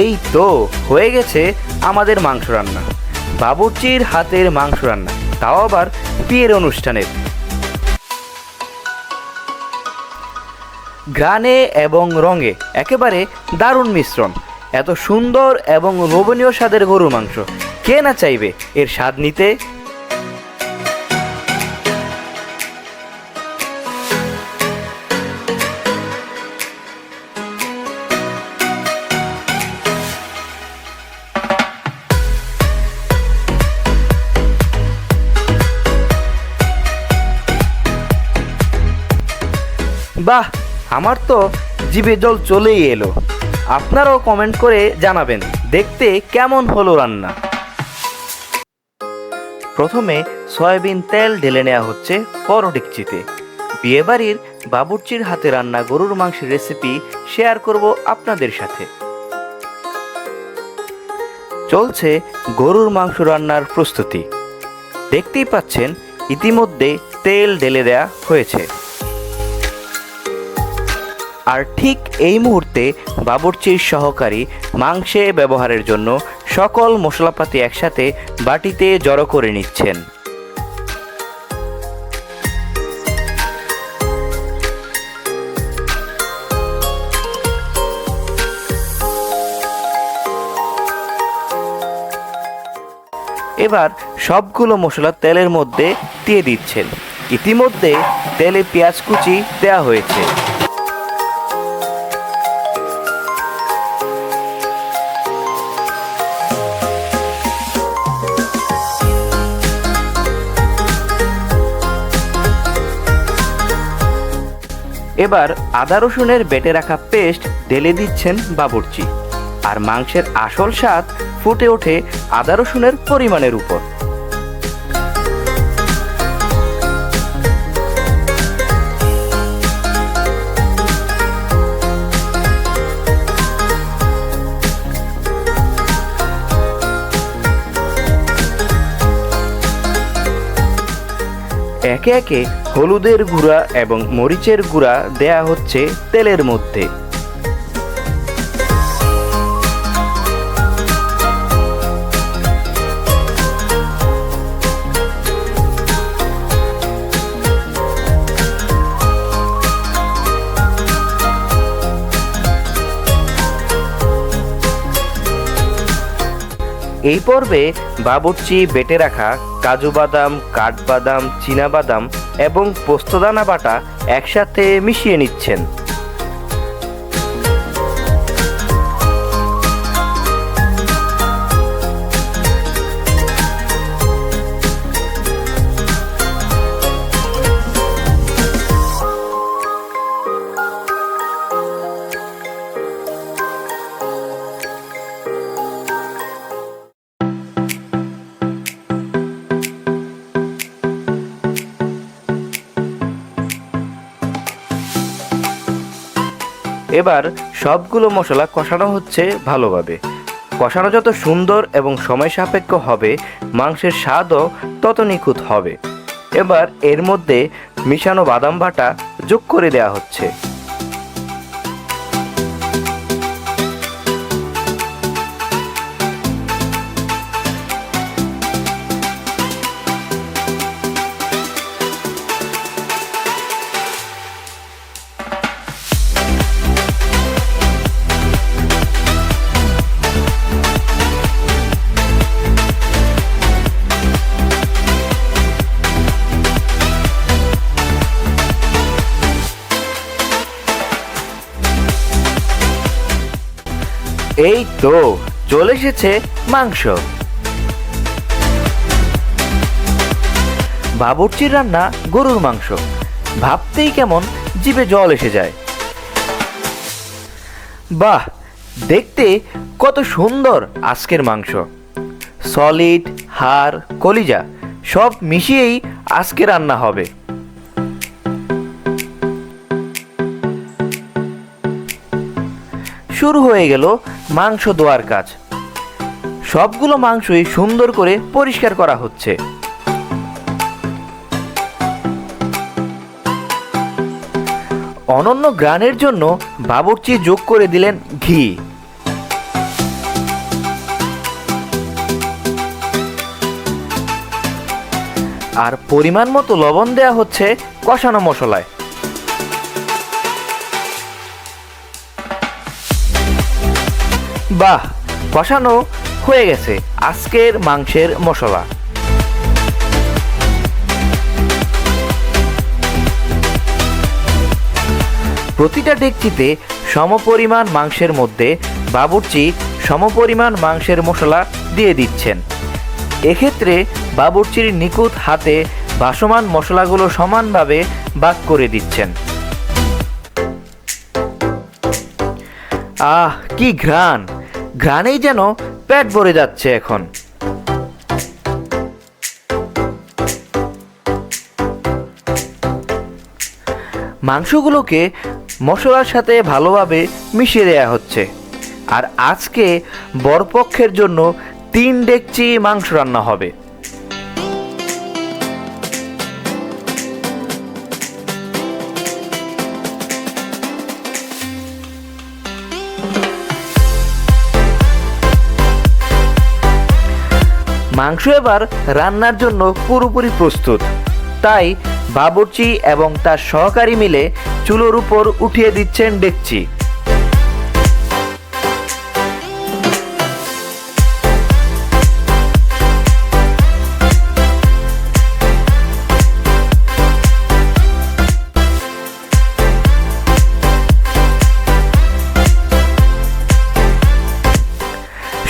এই তো হয়ে গেছে আমাদের মাংস রান্না। বাবুর্চির হাতের মাংস রান্না, তাও আবার বিয়ের অনুষ্ঠানের। গ্রানে এবং রঙে, একেবারে দারুণ মিশ্রণ। এত সুন্দর এবং লোভনীয় স্বাদের গরুর মাংস, কে না চাইবে? এর স্বাদ নিতে বাহ, আমার তো জিভে জল চলেই এলো। আপনারাও কমেন্ট করে জানাবেন, দেখতে কেমন হলো রান্না। প্রথমে সয়াবিন তেল ঢেলে নেওয়া হচ্ছে বড় ডেকচিতে বিয়েবাড়ির বাবুর্চির হাতে রান্না গরুর মাংসের রেসিপি শেয়ার করব আপনাদের সাথে। চলছে গরুর মাংস রান্নার প্রস্তুতি। দেখতেই পাচ্ছেন, ইতিমধ্যে তেল ঢেলে দেয়া হয়েছে। আর ঠিক এই মুহূর্তে বাবুর্চির সহকারী মাংসে ব্যবহারের জন্য সকল মশলাপাতি একসাথে বাটিতে জড়ো করে নিচ্ছেন। এবার সবগুলো মশলা তেলের মধ্যে দিয়ে দিচ্ছেন। ইতিমধ্যে তেলে পেঁয়াজ কুচি দেওয়া হয়েছে। এবার আদা রসুনের বেটে রাখা পেস্ট ঢেলে দিচ্ছেন বাবুর্চি। আর মাংসের আসল স্বাদ ফুটে ওঠে আদা রসুনের পরিমাণের উপর। একে একে হলুদের গুঁড়া এবং মরিচের গুঁড়া দেয়া হচ্ছে তেলের মধ্যে। এই পর্বে বাবুর্চি বেটে রাখা কাজু বাদাম কাঠবাদাম বাদাম এবং পোস্তদানা বাটা একসাথে মিশিয়ে নিচ্ছেন। এবার সবগুলো মশলা কষানো হচ্ছে ভালোভাবে। কষানো যত সুন্দর এবং সময় সাপেক্ষ হবে, মাংসের স্বাদও তত নিখুঁত হবে। এবার এর মধ্যে মিশানো বাদাম বাটা যোগ করে দেওয়া হচ্ছে। এই তো, চলে এসেছে মাংস। বাবুর্চির রান্না গরুর মাংস। ভাবতেই কেমন জিভে জল এসে যায়। বাহ, দেখতে কত সুন্দর আজকের মাংস। সলিড, হাড়, কলিজা, সব মিশিয়েই আজকে রান্না হবে। শুরু হয়ে গেল মাংস দোয়ার কাজ। সবগুলো মাংসই সুন্দর করে পরিষ্কার করা হচ্ছে। অনন্য গ্রানের জন্য বাবরচি যোগ করে দিলেন ঘি। আর পরিমাণ মতো লবণ দেয়া হচ্ছে কষানো মশলায়। বাহ কষানো হয়ে গেছে আজকের মাংসের মশলা। প্রতিটা ডেকচিতে সমপরিমাণ মাংসের মধ্যে বাবুর্চি সমপরিমাণ মাংসের মশলা দিয়ে দিচ্ছেন। এক্ষেত্রে বাবুর্চির নিখুঁত হাতে ভাসমান মশলাগুলো সমানভাবে বাক করে দিচ্ছেন। আহ, কি ঘ্রাণ! ঘ্রাণেই যেন পেট ভরে যাচ্ছে এখন। মাংসগুলোকে মশলার সাথে ভালোভাবে মিশিয়ে দেওয়া হচ্ছে। আর আজকে বরপক্ষের জন্য তিন ডেকচি মাংস রান্না হবে। মাংস এবার রান্নার জন্য পুরোপুরি প্রস্তুত। তাই বাবুর্চি এবং তার সহকারী মিলে চুলোর উপর উঠিয়ে দিচ্ছেন ডেকচি।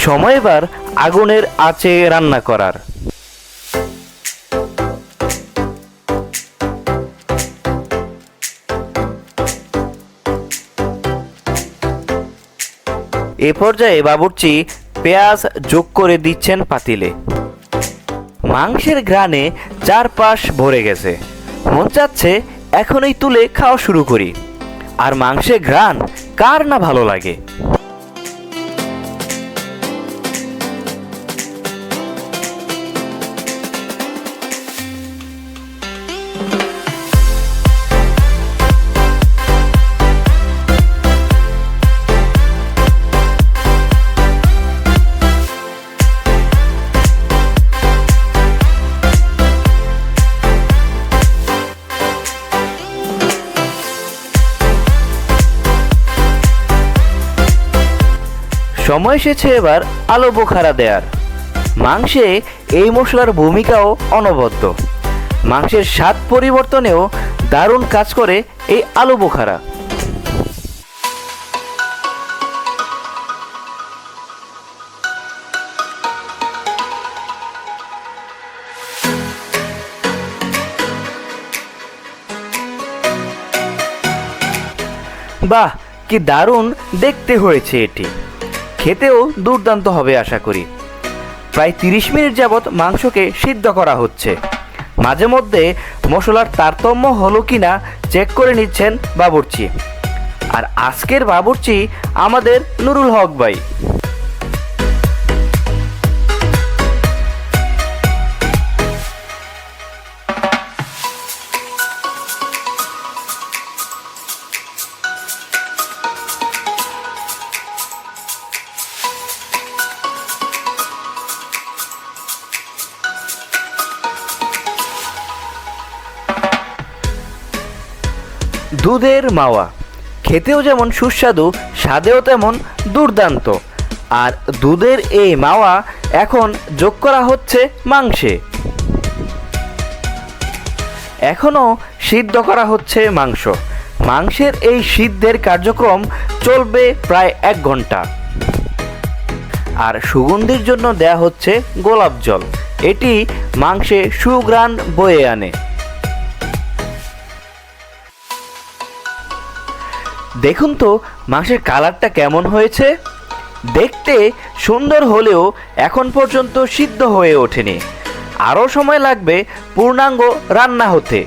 সময় এবার আগুনের আঁচে রান্না করার। এ পর্যায়ে বাবুর্চি পেঁয়াজ যোগ করে দিচ্ছেন পাতিলে। মাংসের ঘ্রাণে চারপাশ ভরে গেছে। মন চাচ্ছে এখনই তুলে খাওয়া শুরু করি। আর মাংসের ঘ্রাণ কার না ভালো লাগে? সময় এসেছে এবার আলো বোখারা দেয়ার। মাংসে এই মশলার ভূমিকাও অনবদ্য। মাংসের স্বাদ পরিবর্তনেও দারুণ কাজ করে এই আলু বোখারা। বাহ, কি দারুণ দেখতে হয়েছে এটি। খেতেও দুর্দান্ত হবে আশা করি। প্রায় তিরিশ মিনিট যাবৎ মাংসকে সিদ্ধ করা হচ্ছে। মাঝে মধ্যে মশলার তারতম্য হলো কি না চেক করে নিচ্ছেন বাবুর্চি। আর আজকের বাবুর্চি আমাদের নুরুল হক ভাই। দুধের মাওয়া। খেতেও যেমন সুস্বাদু, স্বাদেও তেমন দুর্দান্ত। আর দুধের এই মাওয়া এখন যোগ করা হচ্ছে মাংসে। এখনও সিদ্ধ করা হচ্ছে মাংস। মাংসের এই সিদ্ধের কার্যক্রম চলবে প্রায় এক ঘণ্টা। আর সুগন্ধির জন্য দেয়া হচ্ছে গোলাপ জল। এটি মাংসে সুগ্রাণ বয়ে আনে। দেখুন তো, মাংসের কালারটা কেমন হয়েছে? দেখতে সুন্দর হলেও এখন পর্যন্ত সিদ্ধ হয়ে ওঠেনি। আরও সময় লাগবে পূর্ণাঙ্গ রান্না হতে।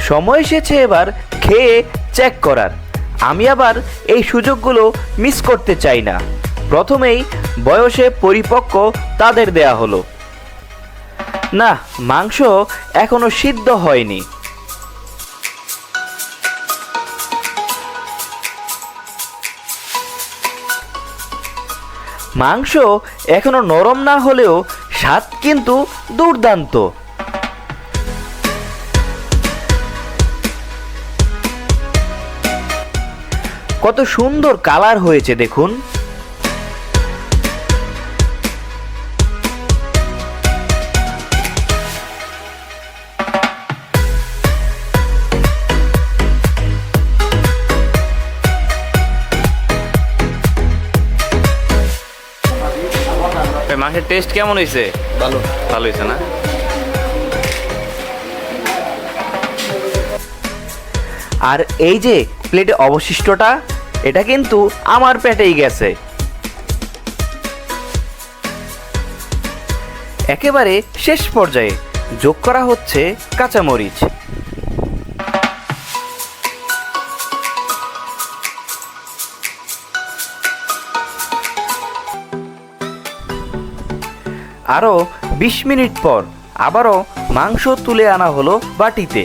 সময় এসেছে এবার খেয়ে চেক করার। আমি আবার এই সুযোগগুলো মিস করতে চাই না। প্রথমেই বয়সে পরিপক্ক তাদের দেয়া হলো। না, মাংস এখনও সিদ্ধ হয়নি। মাংস এখনও নরম না হলেও স্বাদ কিন্তু দুর্দান্ত। কত সুন্দর কালার হয়েছে দেখুন। মাংসের টেস্ট কেমন হয়েছে ভালো। ভালো হয়েছে না? আর এই যে প্লেটে অবশিষ্টটা, এটা কিন্তু আমার পেটেই গেছে। একেবারে শেষ পর্যায়ে যোগ করা হচ্ছে কাঁচামরিচ। আরও বিশ মিনিট পর আবারও মাংস তুলে আনা হলো বাটিতে।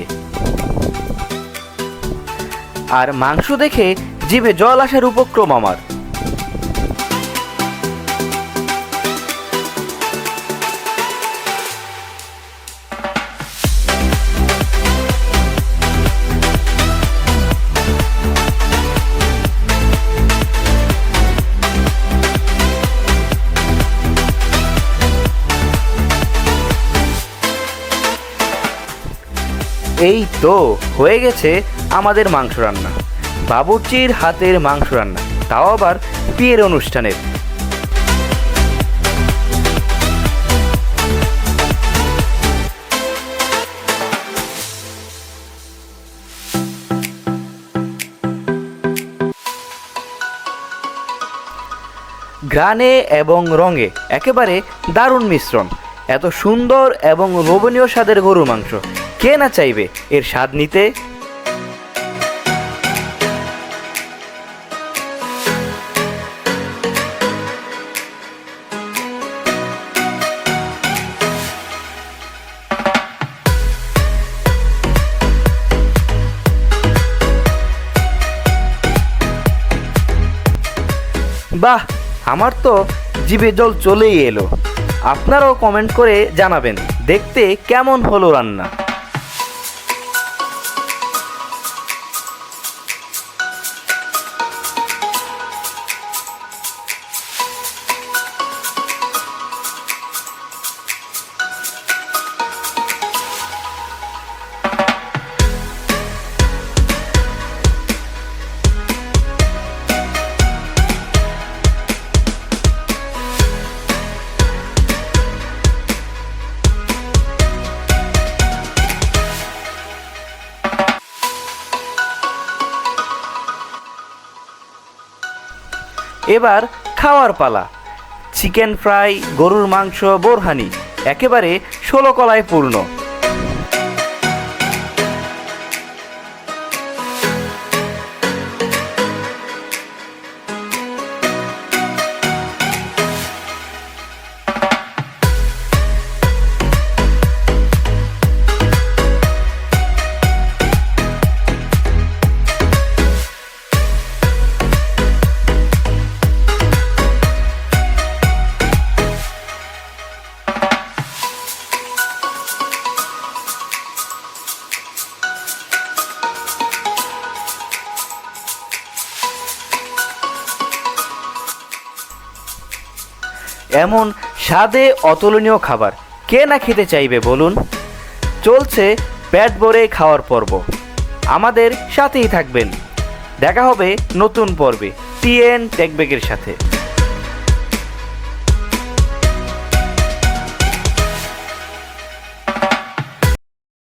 আর মাংস দেখে জিভে জল আসার উপক্রম আমার। এই তো হয়ে গেছে আমাদের মাংস রান্না। বাবুর্চির হাতের মাংস রান্না, তাও আবার বিয়ের অনুষ্ঠানের গ্রানে এবং রঙে একেবারে দারুণ মিশ্রণ। এত সুন্দর এবং লোভনীয় স্বাদের গরুর মাংস। কে না চাইবে এর স্বাদ নিতে? আমার তো জিভে জল চলেই এলো। আপনারাও কমেন্ট করে জানাবেন। দেখতে কেমন হলো রান্না? এবার খাওয়ার পালা। চিকেন ফ্রাই গরুর মাংস বোরহানি একেবারে ষোলো কলায় পূর্ণ। এমন স্বাদে অতুলনীয় খাবার। কে না খেতে চাইবে, বলুন? চলছে পেট ভরে খাওয়ার পর্ব। আমাদের সাথেই থাকবেন। দেখা হবে নতুন পর্বে। টিএন টেকবেগের সাথে।